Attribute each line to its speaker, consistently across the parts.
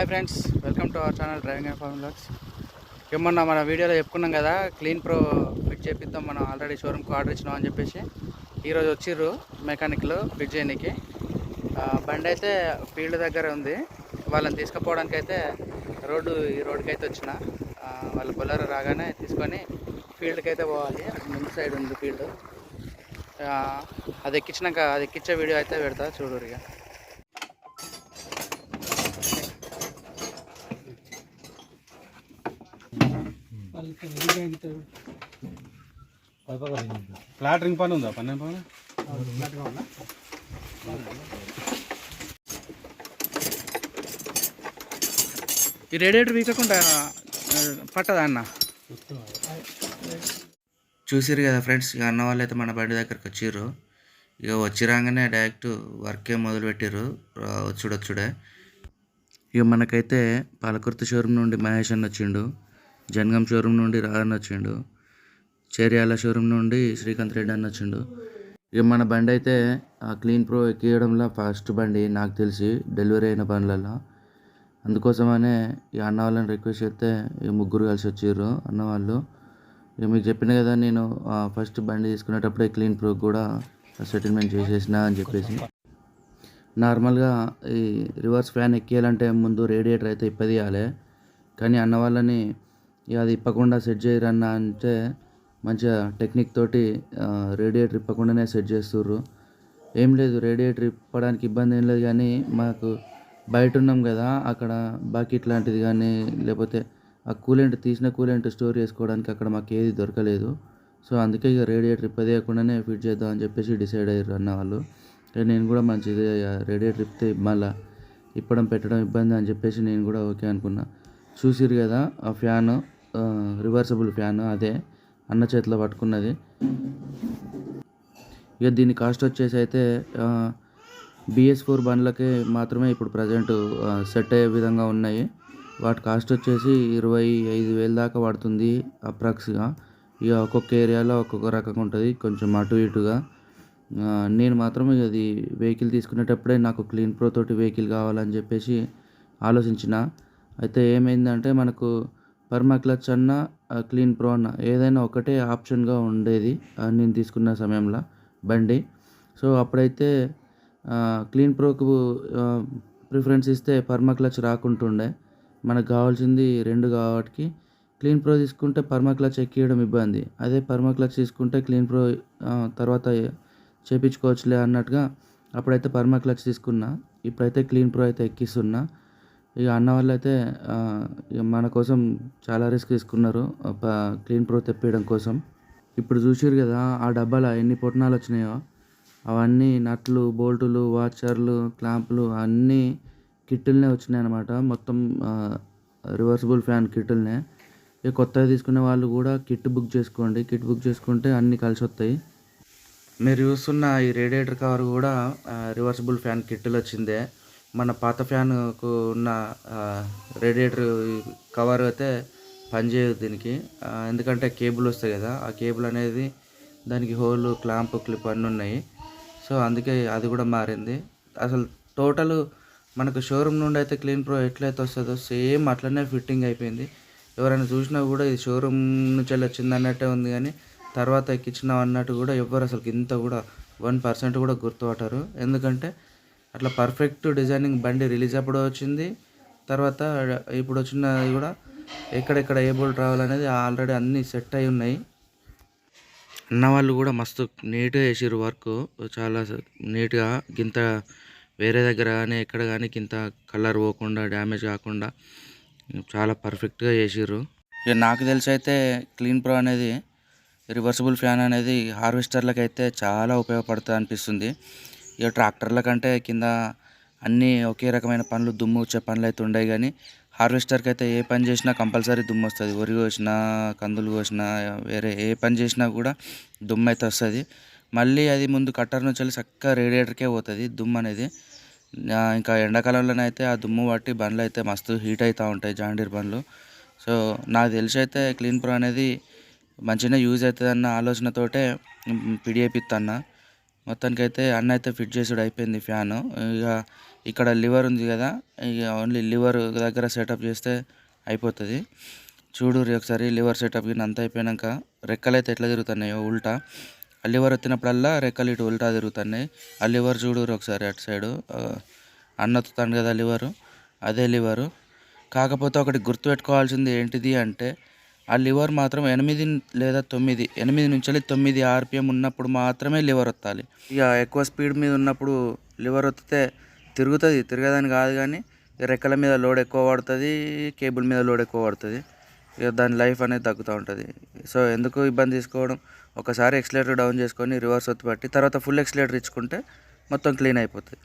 Speaker 1: Hi friends welcome to our channel driving and farm blogs. ఏమన్నా మన వీడియోలో చెప్పుకున్నాం కదా క్లీన్ ప్రో ఫిట్ చేపిద్దాం మనం ఆల్రెడీ షోరూమ్కి ఆర్డర్ ఇచ్చినాం అని చెప్పేసి. ఈరోజు వచ్చిర్రు మెకానిక్లు ఫిట్ చేయడానికి బండి అయితే ఫీల్డ్ దగ్గర ఉంది. వాళ్ళని తీసుకుపోవడానికి అయితే రోడ్డు ఈ రోడ్డుకి అయితే వచ్చిన. వాళ్ళ బొల్లరు రాగానే తీసుకొని ఫీల్డ్కి అయితే పోవాలి. అటు ముందు సైడ్ ఉంది ఫీల్డ్. అది ఎక్కించినాక అది ఎక్కించే వీడియో అయితే పెడతా చూడు ఇక
Speaker 2: ప్లాటరింగ్ పని ఉందా? పన్నెండు పని?
Speaker 1: ఈ రేడియేటర్ వీకకుండా పట్టదా అన్న? చూసిరు కదా ఫ్రెండ్స్ ఇక అన్న వాళ్ళు అయితే మన బండి దగ్గరకు వచ్చిర్రు. ఇక వచ్చి రాగానే డైరెక్ట్ వర్కే మొదలు పెట్టిర్రు. ఇక మనకైతే పాలకుర్తి షోరూమ్ నుండి మహేష్ అన్న వచ్చిండు. జనగం షోరూమ్ నుండి రాగన్ వచ్చిండు. చేర్యాల షోరూమ్ నుండి శ్రీకాంత్ రెడ్డి అన్న వచ్చిండు. ఇక మన బండి అయితే ఆ క్లీన్ ప్రో ఎక్కియడంలో ఫస్ట్ బండి నాకు తెలిసి డెలివరీ అయిన బండ్లలో అందుకోసమనే ఈ అన్న వాళ్ళని రిక్వెస్ట్ చేస్తే ఈ ముగ్గురు కలిసి వచ్చారు అన్న వాళ్ళు. ఇక మీకు చెప్పిన కదా నేను ఆ, ఫస్ట్ బండి తీసుకునేటప్పుడే క్లీన్ ప్రో కూడా సెటిల్మెంట్ చేసేసిన అని చెప్పేసి. నార్మల్గా ఈ రివర్స్ ఫ్యాన్ ఎక్కియాలంటే ముందు రేడియేటర్ అయితే ఇప్పదీయాలి కానీ అన్న వాళ్ళని ఇక అది ఇప్పకుండా సెట్ చేయరన్న అంటే మంచిగా టెక్నిక్ తోటి రేడియేటర్ ఇప్పకుండానే సెట్ చేస్తుర్రు. ఏం లేదు రేడియేటర్ ఇప్పడానికి ఇబ్బంది ఏం లేదు కానీ మాకు బయట ఉన్నాం కదా అక్కడ బకెట్ లాంటిది కానీ లేకపోతే ఆ కూలెంట్ తీసిన కూలెంట్ స్టోర్ చేసుకోవడానికి అక్కడ మాకు ఏది దొరకలేదు. సో అందుకే ఇక రేడియేటర్ ఇప్పదేయకుండానే ఫిట్ చేద్దాం అని చెప్పేసి డిసైడ్ అయ్యారు అన్న వాళ్ళు. ఇక నేను కూడా మంచిది రేడియేటర్ ఇప్పితే మళ్ళీ ఇప్పడం పెట్టడం ఇబ్బంది అని చెప్పేసి నేను కూడా ఓకే అనుకున్నా. చూసిరు కదా ఆ ఫ్యాను రివర్సబుల్ ఫ్యాన్ అదే అన్న చేతిలో పట్టుకున్నది. ఇక దీని కాస్ట్ వచ్చేసి అయితే బిఎస్ ఫోర్ బండ్లకి మాత్రమే ఇప్పుడు ప్రజెంట్ సెట్ అయ్యే విధంగా ఉన్నాయి. వాటి కాస్ట్ వచ్చేసి ఇరవై ఐదు వేల దాకా పడుతుంది అప్రాక్స్గా. ఇక ఒక్కొక్క ఏరియాలో ఒక్కొక్క రకంగా ఉంటుంది కొంచెం అటు ఇటుగా. నేను మాత్రం ఇక అది వెహికల్ తీసుకునేటప్పుడే నాకు క్లీన్ ప్రో తోటి వెహికల్ కావాలని చెప్పేసి ఆలోచించిన. అయితే ఏమైందంటే మనకు పర్మా క్లచ్ అన్న క్లీన్ ప్రో అన్న ఏదైనా ఒకటే ఆప్షన్గా ఉండేది నేను తీసుకున్న సమయంలో బండి. సో అప్పుడైతే క్లీన్ ప్రోకు ప్రిఫరెన్స్ ఇస్తే పర్మా క్లచ్ రాకుంటుండే. మనకు కావాల్సింది రెండు కాబట్టి క్లీన్ ప్రో తీసుకుంటే పర్మా క్లచ్ ఎక్కియడం ఇబ్బంది. అదే పర్మా క్లచ్ తీసుకుంటే క్లీన్ ప్రో తర్వాత చేపించుకోవచ్చులే అన్నట్టుగా అప్పుడైతే పర్మా క్లచ్ తీసుకున్నా. ఇప్పుడైతే క్లీన్ ప్రో అయితే ఎక్కిస్తున్నా. ఇక అన్న వాళ్ళు అయితే ఇక మన కోసం చాలా రిస్క్ తీసుకున్నారు. క్లీన్ ప్రో తెప్పియడం కోసం. ఇప్పుడు చూసిరు కదా ఆ డబ్బాలో ఎన్ని పొట్నాలు వచ్చినాయో అవన్నీ నట్లు బోల్టులు వాచర్లు క్లాంపులు అన్నీ కిట్టులనే వచ్చినాయి అనమాట మొత్తం రివర్సిబుల్ ఫ్యాన్ కిట్టులనే. ఇక కొత్తగా తీసుకునే వాళ్ళు కూడా కిట్ బుక్ చేసుకోండి. కిట్ బుక్ చేసుకుంటే అన్నీ కలిసి వస్తాయి మీరు చూస్తున్న ఈ రేడియేటర్ కవర్ కూడా రివర్సిబుల్ ఫ్యాన్ కిట్టులు వచ్చిందే. మన పాత ఫ్యాన్కు ఉన్న రేడియేటర్ కవర్ అయితే పనిచేయదు దీనికి. ఎందుకంటే కేబుల్ వస్తాయి కదా ఆ కేబుల్ అనేది దానికి హోల్ క్లాంప్ క్లిప్ అన్నీ ఉన్నాయి. సో అందుకే అది కూడా మారింది. అసలు టోటల్ మనకు షోరూమ్ నుండి అయితే క్లీన్ ప్రో ఎట్లయితే వస్తుందో సేమ్ అట్లనే ఫిట్టింగ్ అయిపోయింది. ఎవరైనా చూసినా కూడా ఇది షోరూమ్ నుంచి వెళ్ళి వచ్చింది అన్నట్టే ఉంది కానీ తర్వాత ఎక్కించినాం అన్నట్టు కూడా ఎవ్వరు అసలు ఇంత కూడా వన్ పర్సెంట్ కూడా గుర్తుపట్టరు. ఎందుకంటే అట్లా పర్ఫెక్ట్ డిజైనింగ్ బండి రిలీజ్ అప్పుడు వచ్చింది. తర్వాత ఇప్పుడు వచ్చినది కూడా ఎక్కడెక్కడ ఏ బోల్ట్ రావాలనేది ఆల్రెడీ అన్నీ సెట్ అయి ఉన్నాయి. అన్న వాళ్ళు కూడా మస్తు నీట్గా చేసిర్రు వర్క్ చాలా నీట్గా గింత వేరే దగ్గర కానీ ఎక్కడ కానీ గింత కలర్ పోకుండా డ్యామేజ్ కాకుండా చాలా పర్ఫెక్ట్గా చేసారు ఇక నాకు తెలిసి అయితే క్లీన్ ప్రో అనేది రివర్సిబుల్ ఫ్యాన్ అనేది హార్వెస్టర్లకు అయితే చాలా ఉపయోగపడుతుంది అనిపిస్తుంది ఇక ట్రాక్టర్ల కంటే కింద అన్నీ ఒకే రకమైన పనులు దుమ్ము వచ్చే పనులు అయితే ఉండవు కానీ హార్వెస్టర్కి అయితే ఏ పని చేసినా కంపల్సరీ దుమ్ము వస్తుంది. వరి కోసినా కందులు కోసినా వేరే ఏ పని చేసినా కూడా దుమ్ము అయితే వస్తుంది. మళ్ళీ అది ముందు కట్టర్ నుంచి వెళ్ళి చక్కగా రేడియేటర్కే పోతుంది దుమ్ము అనేది. ఇంకా ఎండాకాలంలోనైతే ఆ దుమ్ము పట్టి బండ్లు అయితే మస్తు హీట్ అవుతూ ఉంటాయి జాండీర్ బండ్లు. సో నాకు తెలిసి అయితే క్లీన్ ప్రో అనేది మంచిగా యూజ్ అవుతుంది అన్న ఆలోచనతోటే పిడిఏపిత్తన్న మొత్తానికైతే అన్న అయితే ఫిట్ చేసుడు అయిపోయింది ఫ్యాను. ఇక ఇక్కడ లివర్ ఉంది కదా ఇక ఓన్లీ లివర్ దగ్గర సెటప్ చేస్తే అయిపోతుంది. చూడు ఒకసారి లివర్ సెటప్ కింద అంతా అయిపోయాక రెక్కలు అయితే ఎట్లా తిరుగుతున్నాయో ఉల్టా. ఆ లివర్ వచ్చినప్పుడల్లా రెక్కలు ఇటు ఉల్టా తిరుగుతున్నాయి. ఆ లివర్ ఒకసారి అటు సైడు అన్నొత్తుతాను కదా లివరు అదే లివరు. కాకపోతే ఒకటి గుర్తుపెట్టుకోవాల్సింది ఏంటిది అంటే ఆ లివర్ మాత్రం ఎనిమిది లేదా తొమ్మిది ఎనిమిది నుంచి తొమ్మిది ఆర్పిఎం ఉన్నప్పుడు మాత్రమే లివర్ వత్తాలి. ఇక ఎక్కువ స్పీడ్ మీద ఉన్నప్పుడు లివర్ వత్తితే తిరుగుతుంది తిరగదని కాదు కానీ రెక్కల మీద లోడ్ ఎక్కువ పడుతుంది కేబుల్ మీద లోడ్ ఎక్కువ పడుతుంది ఇక దాని లైఫ్ అనేది తగ్గుతూ ఉంటుంది. సో ఎందుకు ఇబ్బంది తీసుకోవడం? ఒకసారి ఎక్సలేటర్ డౌన్ చేసుకొని రివర్స్ ఒత్తి పట్టి తర్వాత ఫుల్ ఎక్స్లేటర్ ఇచ్చుకుంటే మొత్తం క్లీన్ అయిపోతుంది.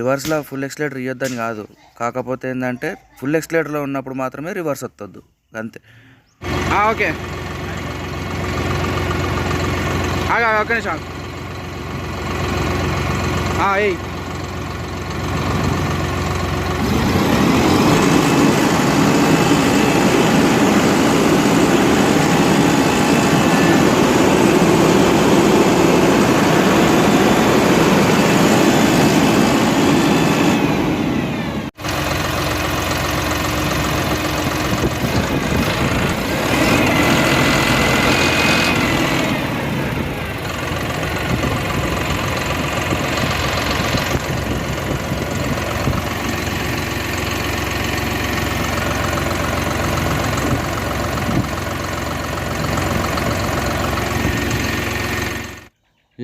Speaker 1: రివర్స్లో ఫుల్ ఎక్సలేటర్ ఇవ్వద్దని కాదు. కాకపోతే ఏంటంటే ఫుల్ ఎక్స్లేటర్లో ఉన్నప్పుడు మాత్రమే రివర్స్ వత్తొద్దు అంతే.
Speaker 3: ఓకే. ఆగా ఒక్క నిమిషం ఏయ్.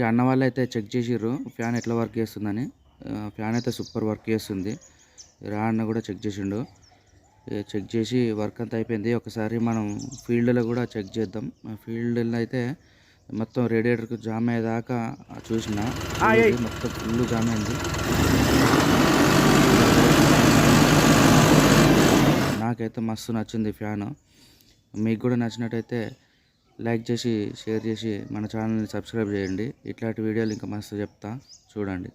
Speaker 1: ఇక అన్న వాళ్ళు అయితే చెక్ చేసిర్రు. ఫ్యాన్ ఎట్లా వర్క్ చేస్తుందని. ఫ్యాన్ అయితే సూపర్ వర్క్ చేస్తుంది. రా అన్న కూడా చెక్ చేసిండు. చెక్ చేసి వర్క్ అంతా అయిపోయింది. ఒకసారి మనం ఫీల్డ్లో కూడా చెక్ చేద్దాం. ఫీల్డ్లో అయితే మొత్తం రేడియేటర్కి జామ్ అయ్యేదాకా చూసిన. మొత్తం ఫుల్ జామ్ అయింది. నాకైతే మస్తు నచ్చింది ఫ్యాన్. మీకు కూడా నచ్చినట్టయితే లైక్ చేసి షేర్ చేసి మన ఛానల్ని సబ్స్క్రైబ్ చేయండి. ఇట్లాంటి వీడియోలు ఇంకా మస్తు చెప్తా. చూడండి.